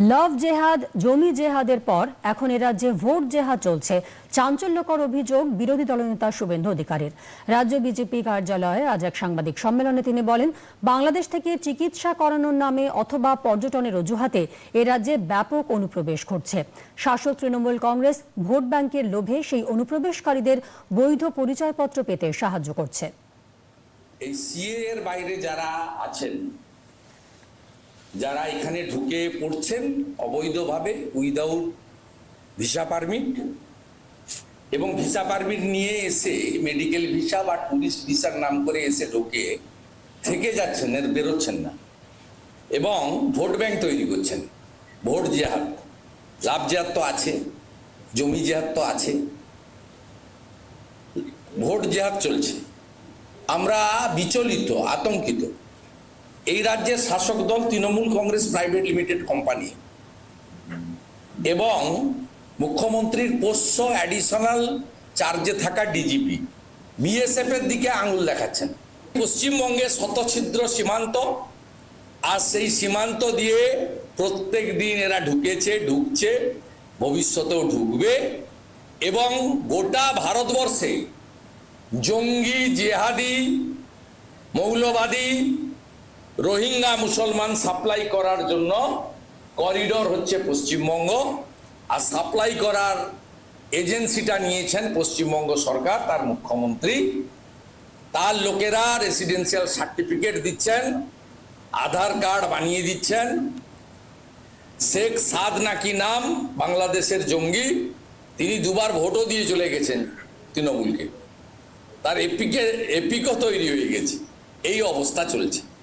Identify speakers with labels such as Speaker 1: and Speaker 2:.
Speaker 1: Love জেহাদ, জমি জেহাদের পর এখন এ রাজ্যে ভোট জেহাদ চলছে। চাঞ্চল্যকর অভিযোগ বিরোধী দলনেতা শুভেন্দু অধিকারীর। রাজ্য বিজেপি কার্যালয়ে আজ এক সাংবাদিক সম্মেলনে তিনি বলেন, বাংলাদেশ থেকে চিকিৎসা করানোর নামে অথবা পর্যটনের অজুহাতে এ রাজ্যে ব্যাপক অনুপ্রবেশ ঘটছে। শাসক তৃণমূল কংগ্রেস ভোট ব্যাংকের লোভে সেই অনুপ্রবেশকারীদের বৈধ পরিচয়পত্র পেতে সাহায্য করছে।
Speaker 2: এই সিএ এর বাইরে যারা আছেন যারা এখানে ঢুকে পড়ছেন অবৈধভাবে উইদাউট ভিসা পারমিট এবং ভিসা পারমিট নিয়ে এসে মেডিকেল ভিসা বা টুরিস্ট ভিসার নাম করে এসে ঢুকে থেকে যাচ্ছেন, এর বেরোচ্ছেন না। এবং ভোট ব্যাংক তৈরি করছেন, ভোট জেহাদ। লাভ জেহাদ তো আছে, জমি জেহাদ তো আছে। ভোট জেহাদ চলছে। আমরা বিচলিত, আতঙ্কিত। এই রাজ্যের শাসক দল Trinamool Congress private limited company. এবং মুখ্যমন্ত্রীর পোষ্য অ্যাডিশনাল চার্জে থাকা ডিজিপি। বিএসএফ এর দিকে আঙুল দেখাচ্ছেন। পশ্চিমবঙ্গে শতছিদ্র সীমান্ত, আর সেই সীমান্ত দিয়ে প্রত্যেক দিন এরা ঢুকেছে, ঢুকছে, ভবিষ্যতেও ঢুকবে। এবং গোটা ভারতবর্ষে জঙ্গি, জেহাদি, মৌলবাদী রোহিঙ্গা মুসলমান সাপ্লাই করার জন্য করিডোর হচ্ছে পশ্চিমবঙ্গ। আর সাপ্লাই করার এজেন্সিটা নিয়েছেন পশ্চিমবঙ্গ সরকার, তার মুখ্যমন্ত্রী। তার লোকেরা রেসিডেন্সিয়াল সার্টিফিকেট দিচ্ছেন, আধার কার্ড বানিয়ে দিচ্ছেন। শেখ সাদ নাকি নাম? বাংলাদেশের জঙ্গি। তিনি দুবার ভোটও দিয়ে চলে গেছেন তৃণমূলকে। তার এপিকে, এপিকও তৈরি হয়ে গেছে। এই অবস্থা চলছে।